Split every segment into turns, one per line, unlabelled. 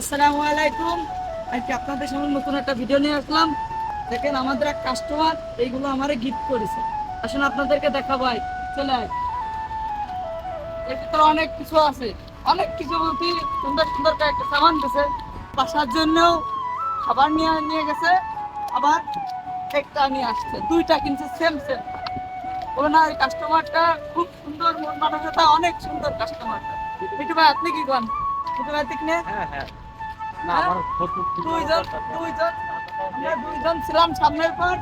আসসালামু আলাইকুম। আজকে আপনাদের সামনে নতুন একটা ভিডিও নিয়ে আসলাম। দেখেন আমাদের এক কাস্টমার এইগুলো আমারে গিফট করেছে। আসুন আপনাদেরকে দেখাবো চলে আয়। এর ভিতরে অনেক কিছু আছে। অনেক কিছু বলতে সুন্দর সুন্দর কয়েকটা সামান দিছে। বাসার জন্যও খাবার নিয়ে নিয়ে গেছে। আবার একটা নিয়ে আসছে। দুইটা কিনছে সেম সেম ওনার কাস্টমারটা খুব সুন্দর মন মানসিকতা, অনেক সুন্দর কাস্টমারটা মিঠু ভাই, আপনি কি কন মিঠু ভাই ঠিক
হ্যাঁ হ্যাঁ।
দুইজন দুইজন। আমরা দুইজন ছিলাম সামনের পর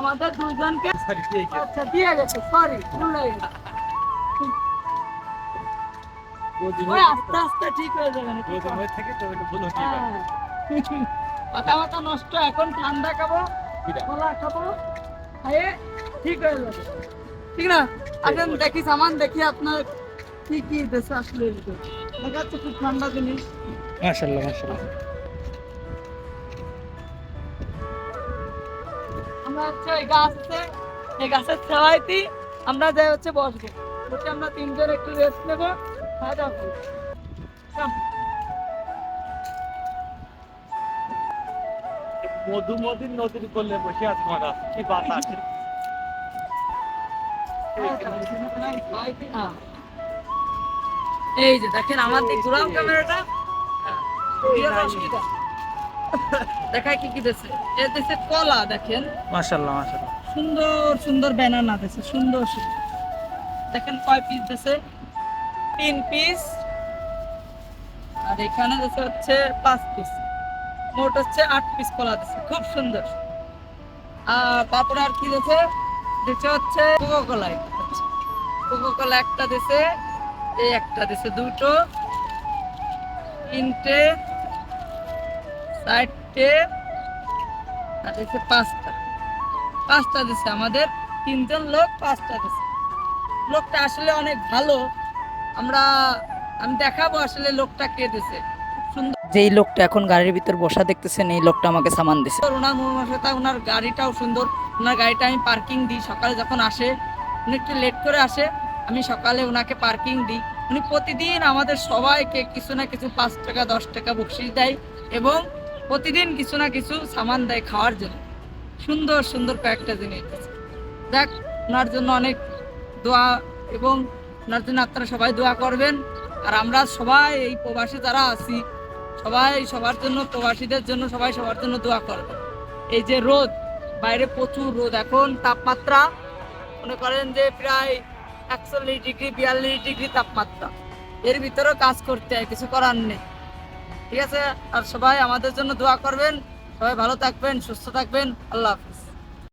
আমাদের দুইজনকে আচ্ছা দিয়ে গেছে। সরি ভুল হয়ে গেছে। ওই আস্তে আস্তে ঠিক হয়ে যাবে
থেকে তো ভুল
হ্যাঁ। মাথা মাথা নষ্ট এখন ঠান্ডা খাব কলা খাব খাইয়ে ঠিক হয়ে যাবে। ঠিক না? আসেন দেখি সামান দেখি আপনার কি কি দেশে আসলে খুব ঠান্ডা জিনিস
মাশাআল্লাহ মাশাআল্লাহ।
আমরা হচ্ছে ওই গাছ আছে এই গাছের ছাওয়াইতে আমরা যাই হচ্ছে বসবো। বসে আমরা তিনজন একটু রেস্ট নেব খাওয়া দাওয়া করব।
মধুমদির নদীর কোলে বসে আছে মারা কি বাতাস।
এই যে দেখেন আমার দিক ঘুরাও ক্যামেরাটা। দেখায় কি কি দেশে এ দেশে কলা দেখেন।
মাশাআল্লাহ মাশাআল্লাহ।
সুন্দর সুন্দর ব্যানানা দেশে সুন্দর সুন্দর। দেখেন কয় পিস দেশে তিন পিস আর এখানে দেশে হচ্ছে পাঁচ পিস মোট হচ্ছে আট পিস কলা দেশে খুব সুন্দর। আর তারপরে আর কি দেশে দেশে হচ্ছে কোকো কলা একটা দেশে এই একটা দিছে দুটো তিনটে চারটে আর দেশে পাঁচটা। পাঁচটা দিছে আমাদের তিনজন লোক পাঁচটা দিছে। লোকটা আসলে অনেক ভালো। আমরা আমি দেখাবো আসলে লোকটা কে দিছে। সুন্দর।
যেই লোকটা এখন গাড়ির ভিতর বসা দেখতেছেন এই লোকটা আমাকে সামান দিছে।
ওনার মনমানসিকতা ওনার গাড়িটাও সুন্দর। ওনার গাড়িটা আমি পার্কিং দিই সকালে যখন আসে উনি একটু লেট করে আসে। আমি সকালে ওনাকে পার্কিং দিই। উনি প্রতিদিন আমাদের সবাইকে কিছু না কিছু পাঁচ টাকা, দশ টাকা বকশিস দেয় এবং প্রতিদিন কিছু না কিছু সামান দেয় খাওয়ার জন্য। সুন্দর সুন্দর কয়েকটা জিনিস। দেখ, ওনার জন্য অনেক দোয়া এবং ওনার জন্য আপনারা সবাই দোয়া করবেন। আর আমরা সবাই এই প্রবাসী যারা আছি, সবাই সবার জন্য, প্রবাসীদের জন্য সবাই সবার জন্য দোয়া করবেন এই যে রোদ, বাইরে প্রচুর রোদ। এখন তাপমাত্রা মনে করেন যে প্রায় একচল্লিশ ডিগ্রি, বিয়াল্লিশ ডিগ্রি তাপমাত্রা। এর ভিতরেও কাজ করতে হয়, কিছু করার নেই। ঠিক আছে? আর সবাই আমাদের জন্য দোয়া করবেন। সবাই ভালো থাকবেন, সুস্থ থাকবেন। আল্লাহ হাফিজ।